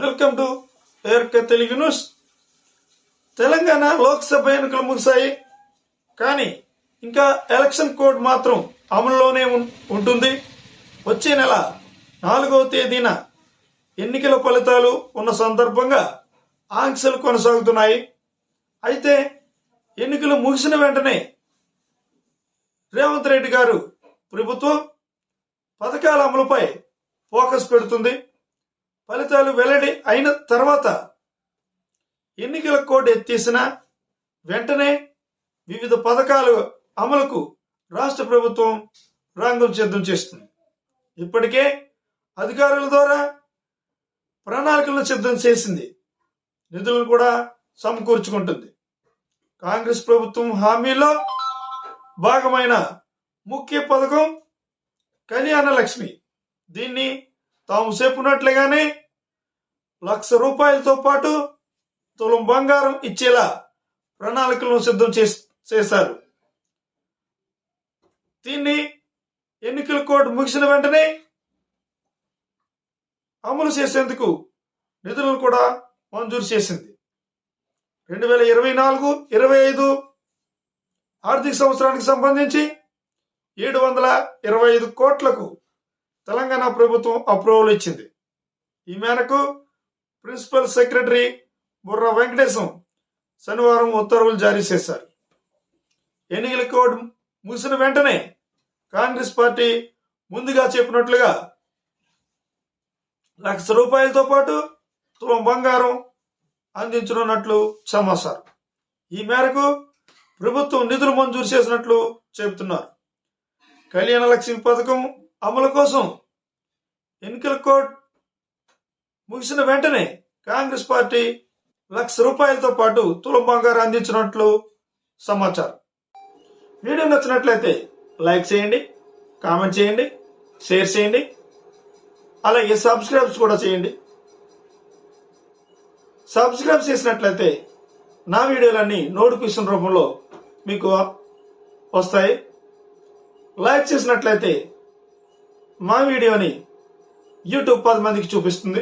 Welcome యొక్క Telugu news. Telangana Lok Sabha ఎన్నికలు ముగిశాయి. కానీ ఇంకా ఎలక్షన్ కోడ్ మాత్రం అమల్లోనే ఉం- ఉంటుంది. వచ్చే నెల నాలుగవ తేదీన ఎన్నికల ఫలితాలు ఉన్న సందర్భంగా ఆంక్షలు కొనసాగుతున్నాయి. అయితే ఎన్నికలు ముగిసిన వెంటనే రేవంత్ రెడ్డి గారు ప్రభుత్వం పథకాల అమలుపై ఫోకస్ పెడుతుంది. ఫలితాలు వెల్లడి అయిన తర్వాత ఎన్నికల కోడ్ ఎత్తేసిన వెంటనే వివిధ పథకాలు అమలుకు రాష్ట్ర ప్రభుత్వం రంగం సిద్ధం చేస్తుంది. ఇప్పటికే అధికారుల ద్వారా ప్రణాళికలను సిద్ధం చేసింది. నిధులను కూడా సమకూర్చుకుంటుంది. కాంగ్రెస్ ప్రభుత్వం హామీలో భాగమైన ముఖ్య పథకం కళ్యాణ లక్ష్మి. దీన్ని తాము చెప్పినట్లుగానే లక్ష రూపాయలతో పాటు తులం బంగారం ఇచ్చేలా ప్రణాళికలను సిద్ధం చేశారు. దీన్ని ఎన్నికల కోడ్ ముగిసిన వెంటనే అమలు చేసేందుకు నిధులను కూడా మంజూరు చేసింది. రెండు వేల ఇరవై నాలుగు ఇరవై ఐదు ఆర్థిక సంవత్సరానికి సంబంధించి ఏడు వందల ఇరవై ఐదు కోట్లకు తెలంగాణ ప్రభుత్వం అప్రూవల్ ఇచ్చింది. ఈ మేరకు ప్రిన్సిపల్ సెక్రటరీ బుర్ర వెంకటేశం శనివారం ఉత్తర్వులు జారీ చేశారు. ఎన్నికల కోడ్ ముగిసిన వెంటనే కాంగ్రెస్ పార్టీ ముందుగా చెప్పినట్లుగా లక్ష రూపాయలతో పాటు తులం బంగారం అందించనున్నట్లు సమాచారం. ఈ మేరకు ప్రభుత్వం నిధులు మంజూరు చేసినట్లు చెబుతున్నారు. కళ్యాణ లక్ష్మి పథకం అమలు కోసం ఎన్నికల కోడ్ ముగిసిన వెంటనే కాంగ్రెస్ పార్టీ లక్ష రూపాయలతో పాటు తులం బంగారం అందించినట్లు సమాచారం. వీడియో నచ్చినట్లయితే లైక్ చేయండి కామెంట్ చేయండి షేర్ చేయండి అలాగే సబ్స్క్రైబ్స్ కూడా చేయండి. సబ్స్క్రైబ్ చేసినట్లయితే నా వీడియోలన్నీ నోటిఫికేషన్ రూపంలో మీకు వస్తాయి. లైక్ చేసినట్లయితే మా వీడియోని యూట్యూబ్ పది మందికి చూపిస్తుంది.